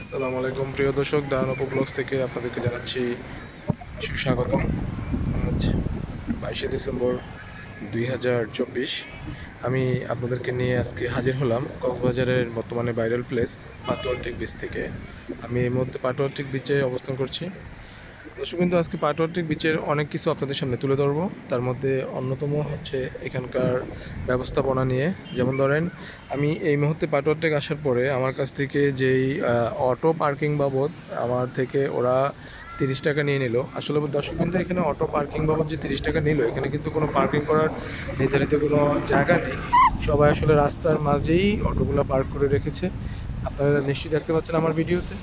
আসসালামু আলাইকুম, প্রিয় দর্শক দানব ব্লগস থেকে আপনাদেরকে জানাচ্ছি সুস্বাগতম। আজ বাইশে ডিসেম্বর দুই হাজার চব্বিশ। আমি আপনাদেরকে নিয়ে আজকে হাজির হলাম কক্সবাজারের বর্তমানে ভাইরাল প্লেস পাটোয়ারটিক বিচ থেকে। আমি এই মুহূর্তে পাটোয়ারটিক বিচে অবস্থান করছি। দর্শক কিন্তু আজকে পাটোয়ারটিক বিচের অনেক কিছু আপনাদের সামনে তুলে ধরবো। তার মধ্যে অন্যতম হচ্ছে এখানকার ব্যবস্থাপনা নিয়ে। যেমন ধরেন, আমি এই মুহূর্তে পাটোয়ারটেক আসার পরে আমার কাছ থেকে যেই অটো পার্কিং বাবদ আমার থেকে ওরা তিরিশ টাকা নিয়ে নিল। আসলে দর্শক কিন্তু এখানে অটো পার্কিং বাবদ যে তিরিশ টাকা নিল, এখানে কিন্তু কোনো পার্কিং করার নির্ধারিত কোনো জায়গা নেই। সবাই আসলে রাস্তার মাঝেই অটোগুলো পার্ক করে রেখেছে। আপনারা নিশ্চয়ই দেখতে পাচ্ছেন আমার ভিডিওতে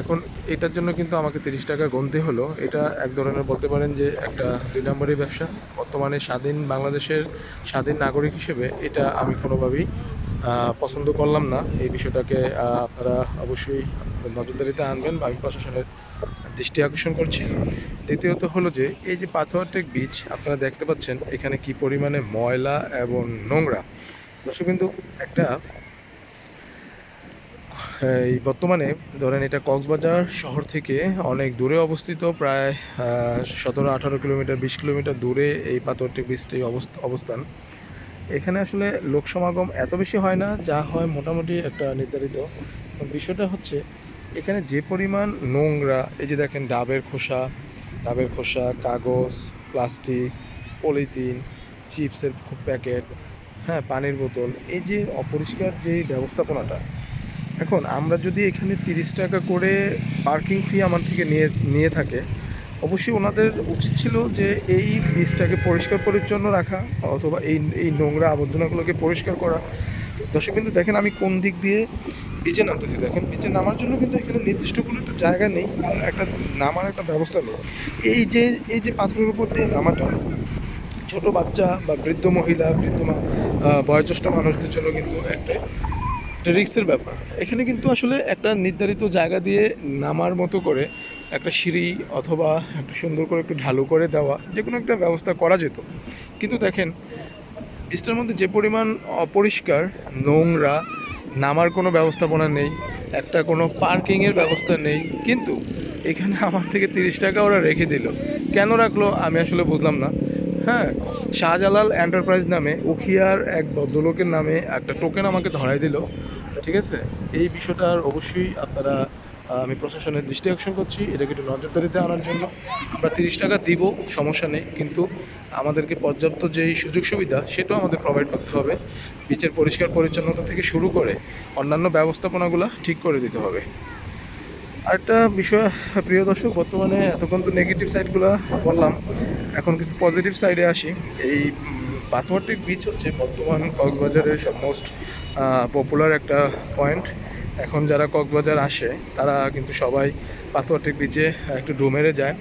এখন এটার জন্য কিন্তু আমাকে তিরিশ টাকা গুনতে হলো। এটা এক ধরনের বলতে পারেন যে একটা দুই নম্বরই ব্যবসা। বর্তমানে স্বাধীন বাংলাদেশের স্বাধীন নাগরিক হিসেবে এটা আমি কোনোভাবেই পছন্দ করলাম না। এই বিষয়টাকে আপনারা অবশ্যই নজরদারিতে আনবেন বা আমি প্রশাসনের দৃষ্টি আকর্ষণ করছি। দ্বিতীয়ত হলো যে, এই যে পাথরটেক বীজ, আপনারা দেখতে পাচ্ছেন এখানে কি পরিমাণে ময়লা এবং নোংরা। দর্শক কিন্তু একটা এই বর্তমানে ধরেন এটা কক্সবাজার শহর থেকে অনেক দূরে অবস্থিত, প্রায় সতেরো, আঠারো কিলোমিটার, বিশ কিলোমিটার দূরে এই পাথরটি বীজটি অবস্থ- অবস্থান। এখানে আসলে লোক সমাগম এত বেশি হয় না, যা হয় মোটামুটি একটা নির্ধারিত। বিষয়টা হচ্ছে, এখানে যে পরিমাণ নোংরা, এই যে দেখেন ডাবের খোসা ডাবের খোসা, কাগজ, প্লাস্টিক, পলিথিন, চিপসের প্যাকেট হ্যাঁ পানির বোতল, এই যে অপরিষ্কার যে ব্যবস্থাপনাটা এখন আমরা যদি এখানে তিরিশ টাকা করে পার্কিং ফি আমার থেকে নিয়ে নিয়ে থাকে, অবশ্যই ওনাদের উচিত ছিল যে এই বীজটাকে পরিষ্কার পরিচ্ছন্ন রাখা অথবা এই এই নোংরা আবর্জনাগুলোকে পরিষ্কার করা। দর্শক কিন্তু দেখেন আমি কোন দিক দিয়ে বিচে নামতেছি। দেখেন বিচে নামার জন্য কিন্তু এখানে নির্দিষ্ট কোনো একটা জায়গা নেই, একটা নামার একটা ব্যবস্থা নেই। এই যে এই যে পাথরের উপর দিয়ে নামাটা, ছোট বাচ্চা বা বৃদ্ধ মহিলা, বৃদ্ধ বয়োজ্যেষ্ঠ মানুষদের জন্য কিন্তু একটা একটা রিক্সের ব্যাপার। এখানে কিন্তু আসলে একটা নির্ধারিত জায়গা দিয়ে নামার মতো করে একটা সিঁড়ি অথবা একটা সুন্দর করে একটু ঢালু করে দেওয়া যে কোনো একটা ব্যবস্থা করা যেত। কিন্তু দেখেন বীজটার মধ্যে যে পরিমাণ অপরিষ্কার, নোংরা, নামার কোনো ব্যবস্থাপনা নেই, একটা কোনো পার্কিংয়ের ব্যবস্থা নেই, কিন্তু এখানে আমার থেকে তিরিশ টাকা ওরা রেখে দিল। কেন রাখল আমি আসলে বুঝলাম না। হ্যাঁ শাহজালাল এন্টারপ্রাইজ নামে উখিয়ার এক ভদ্রলোকের নামে একটা টোকেন আমাকে ধরাই দিল, ঠিক আছে? এই বিষয়টার অবশ্যই আপনারা আমি প্রশাসনের দৃষ্টি আকর্ষণ করছি, এটাকে একটু নজরদারিতে আনার জন্য। আমরা তিরিশ টাকা দিব, সমস্যা নেই, কিন্তু আমাদেরকে পর্যাপ্ত যেই সুযোগ সুবিধা, সেটাও আমাদের প্রোভাইড করতে হবে। বিচের পরিষ্কার পরিচ্ছন্নতা থেকে শুরু করে অন্যান্য ব্যবস্থাপনাগুলো ঠিক করে দিতে হবে। আরেকটা বিষয়, প্রিয় দর্শক, বর্তমানে এতক্ষণ তো নেগেটিভ সাইডগুলো বললাম, এখন কিছু পজিটিভ সাইডে আসি। এই পাথরটিক বিচ হচ্ছে বর্তমান কক্সবাজারের সব মোস্ট পপুলার একটা পয়েন্ট এখন যারা কক্সবাজার আসে, তারা কিন্তু সবাই পাথরটিক বিচে একটু ডুমেরে যায়।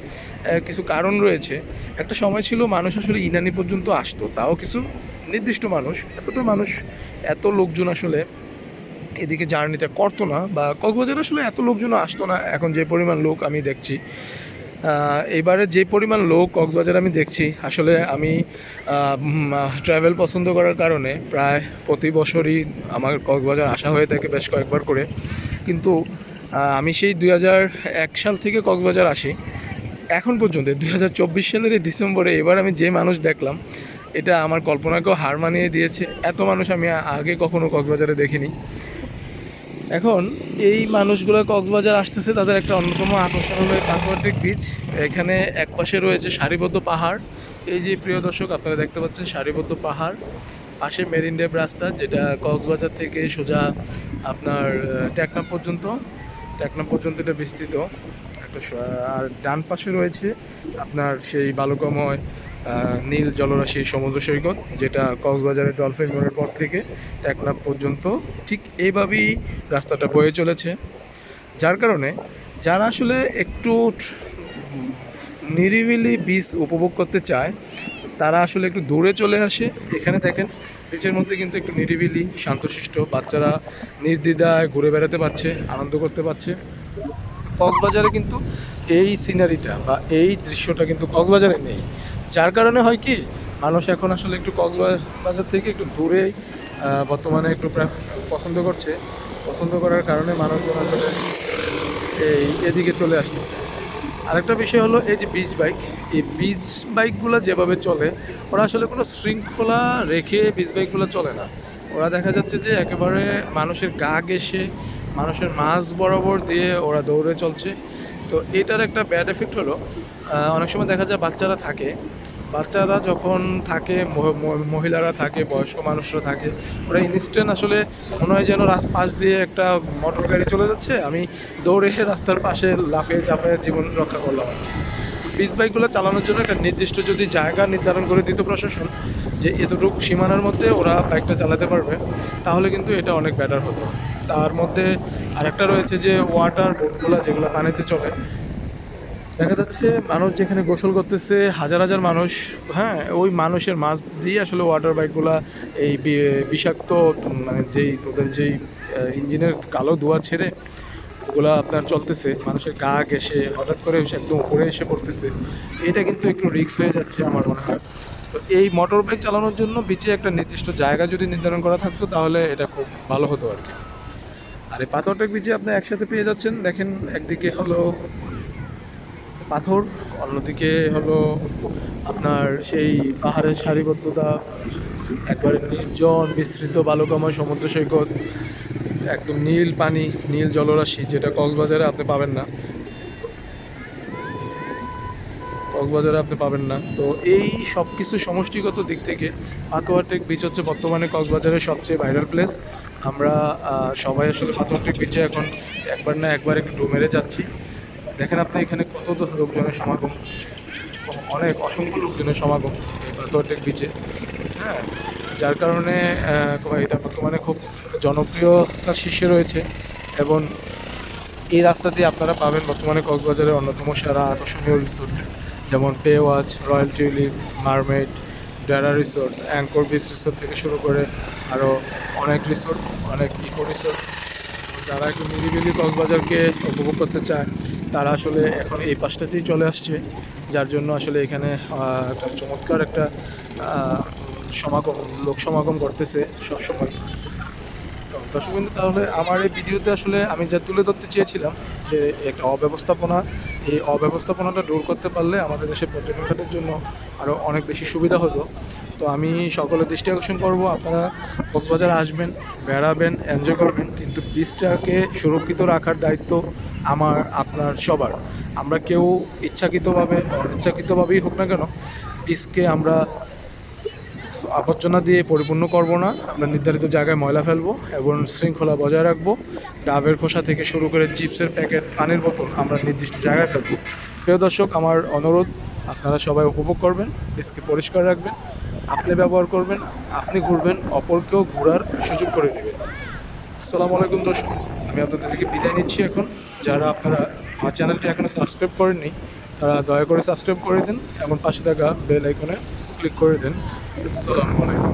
এর কিছু কারণ রয়েছে। একটা সময় ছিল মানুষ আসলে ইনানি পর্যন্ত আসতো, তাও কিছু নির্দিষ্ট মানুষ। এতটা মানুষ, এত লোকজন আসলে এদিকে জার্নিটা করতো না বা কক্সবাজার আসলে এত লোকজন আসতো না, এখন যে পরিমাণ লোক আমি দেখছি। এবারে যে পরিমাণ লোক কক্সবাজার আমি দেখছি, আসলে আমি ট্রাভেল পছন্দ করার কারণে প্রায় প্রতি বছরই আমার কক্সবাজার আসা হয়ে থাকে বেশ কয়েকবার করে। কিন্তু আমি সেই দুই সাল থেকে কক্সবাজার আসি। এখন পর্যন্ত, দুই হাজার চব্বিশ সালের ডিসেম্বরে এবার আমি যে মানুষ দেখলাম, এটা আমার কল্পনাকেও হার মানিয়ে দিয়েছে। এত মানুষ আমি আগে কখনো কক্সবাজারে দেখিনি। এখন এই মানুষগুলো কক্সবাজার আসতেছে তাদের একটা অন্যতম আকর্ষণ হলো কাকওয়াটিক বিচ এখানে এক পাশে রয়েছে সারিবদ্ধ পাহাড়। এই যে প্রিয় দর্শক আপনারা দেখতে পাচ্ছেন সারিবদ্ধ পাহাড়। পাশে মেরিন ড্রাইভ রাস্তা যেটা কক্সবাজার থেকে সোজা আপনার আহ, টেকনাফ পর্যন্ত। টেকনাফ পর্যন্ত এটা বিস্তৃত। একটা আর ডান পাশে রয়েছে আপনার সেই বালুকাময় নীল জলরাশির সমুদ্র সৈকত, যেটা কক্সবাজারের ডলফিন মোড়ের পর থেকে টেকনাফ পর্যন্ত ঠিক এইভাবেই রাস্তাটা বয়ে চলেছে। যার কারণে যারা আসলে একটু নিরিবিলি বীজ উপভোগ করতে চায়, তারা আসলে একটু দূরে চলে আসে। এখানে দেখেন বিচের মধ্যে কিন্তু একটু নিরিবিলি, শান্তশিষ্ট, বাচ্চারা নির্দ্বিধায় ঘুরে বেড়াতে পারছে, আনন্দ করতে পারছে। কক্সবাজারে কিন্তু এই সিনারিটা বা এই দৃশ্যটা কিন্তু কক্সবাজারে নেই। যার কারণে হয় কি, মানুষ এখন আসলে একটু কক্সবাজার থেকে একটু দূরে বর্তমানে একটু পছন্দ করছে। পছন্দ করার কারণে মানুষজন আসলে এই এদিকে চলে আসতেছে। আরেকটা বিষয় হলো এই যে বিচ বাইক এই বিচ বাইকগুলো যেভাবে চলে, ওরা আসলে কোনো শৃঙ্খলা রেখে বিচ বাইকগুলো চলে না। ওরা দেখা যাচ্ছে যে একেবারে মানুষের গা ঘেসে মানুষের মাঝ বরাবর দিয়ে ওরা দৌড়ে চলছে। তো এটার একটা ব্যাড এফেক্ট হলো অনেক সময় দেখা যায় বাচ্চারা থাকে, বাচ্চারা যখন থাকে, মহ- মহ- মহিলারা থাকে, বয়স্ক মানুষরা থাকে, ওরা ইনস্ট্যান্ট আসলে মনে হয় যেন পাশ দিয়ে একটা মোটর গাড়ি চলে যাচ্ছে, আমি দৌড়ে রাস্তার পাশে লাফিয়ে চাপিয়ে জীবন রক্ষা করলাম বিচ বাইকগুলো চালানোর জন্য একটা নির্দিষ্ট যদি জায়গা নির্ধারণ করে দিত প্রশাসন, যে এতটুকু সীমানার মধ্যে ওরা বাইকটা চালাতে পারবে, তাহলে কিন্তু এটা অনেক বেটার হতো। তার মধ্যে আরেকটা রয়েছে যে ওয়াটার বোটগুলো যেগুলো পানিতে চলে। দেখা যাচ্ছে মানুষ যেখানে গোসল করতেছে, হাজার হাজার মানুষ হ্যাঁ ওই মানুষের মাছ দিয়ে আসলে ওয়াটার বাইকগুলা এই বিষাক্ত মানে যেই ওদের যেই ইঞ্জিনের কালো ধোঁয়া ছেড়ে ওগুলা আপনার চলতেছে। মানুষের গা ঘেসে হঠাৎ করে এসে একদম উপরে এসে পড়তেছে। এটা কিন্তু একটু রিস্ক হয়ে যাচ্ছে আমার মনে হয়। তো এই মোটর বাইক চালানোর জন্য বিচে একটা নির্দিষ্ট জায়গা যদি নির্ধারণ করা থাকতো তাহলে এটা খুব ভালো হতো আর কি। আর এই পাথরটা বীজে আপনি একসাথে পেয়ে যাচ্ছেন। দেখেন, একদিকে হলো পাথর, অন্যদিকে হলো আপনার সেই পাহাড়ের সারিবদ্ধতা, একবারে নির্জন বিস্তৃত বালুকাময় সমুদ্র সৈকত একদম নীল পানি, নীল জলরাশি, যেটা কক্সবাজারে আপনি পাবেন না। কক্সবাজারে আপনি পাবেন না। তো এই সব কিছু সমষ্টিগত দিক থেকে পাথোয়াটেক বিচ হচ্ছে বর্তমানে কক্সবাজারের সবচেয়ে ভাইরাল প্লেস আমরা সবাই আসলে পাথোয়াটেক বিচে এখন একবার না একবার একটু মেরে যাচ্ছি। দেখেন আপনি এখানে কত লোকজনের সমাগম। অনেক অসংখ্য লোকজনের সমাগম এই বিচে হ্যাঁ যার কারণে এটা বর্তমানে খুব জনপ্রিয়তার শীর্ষে রয়েছে এবং এই রাস্তা দিয়ে আপনারা পাবেন বর্তমানে কক্সবাজারের অন্যতম সেরা আকর্ষণীয় রিসোর্ট যেমন pay watch royal tulip mermaid Dera resort anchor beach resort থেকে শুরু করে আরও অনেক রিসোর্ট অনেক ইকো রিসোর্ট যারা একটু নিরিবিলি কক্সবাজারকে উপভোগ করতে চায়, তারা আসলে এখন এই পাশটাতেই চলে আসছে, যার জন্য আসলে এখানে একটা চমৎকার একটা সমাগম, লোক সমাগম করতেছে সবসময়। তো দর্শক বিন্দু তাহলে আমার এই ভিডিওতে আসলে আমি যা তুলে ধরতে চেয়েছিলাম যে একটা অব্যবস্থাপনা, এই অব্যবস্থাপনাটা দূর করতে পারলে আমাদের দেশের পর্যটন খাতের জন্য আরও অনেক বেশি সুবিধা হতো। তো আমি সকলের দৃষ্টি আকর্ষণ করব, আপনারা কক্সবাজার আসবেন, বেড়াবেন এনজয় করবেন, কিন্তু বীজটাকে সুরক্ষিত রাখার দায়িত্ব আমার, আপনার সবার। আমরা কেউ ইচ্ছাকৃতভাবে অনিচ্ছাকৃতভাবেই হোক না কেন বীজকে আমরা আবর্জনা দিয়ে পরিপূর্ণ করব না। আমরা নির্ধারিত জায়গায় ময়লা ফেলব এবং শৃঙ্খলা বজায় রাখব। ডাবের খোসা থেকে শুরু করে চিপসের প্যাকেট, পানির বোতল আমরা নির্দিষ্ট জায়গায় ফেলব। প্রিয় দর্শক, আমার অনুরোধ, আপনারা সবাই উপভোগ করবেন বীজকে পরিষ্কার রাখবেন, আপনি ব্যবহার করবেন, আপনি ঘুরবেন, অপরকেও ঘোরার সুযোগ করে নেবেন আসসালামু আলাইকুম দর্শক, আমি আপনাদের থেকে বিদায় নিচ্ছি এখন। যারা আপনারা আমার চ্যানেলটি এখনও সাবস্ক্রাইব করেননি, তারা দয়া করে সাবস্ক্রাইব করে দিন এবং পাশে থাকা বেল আইকনে ক্লিক করে দিন। আসসালামু আলাইকুম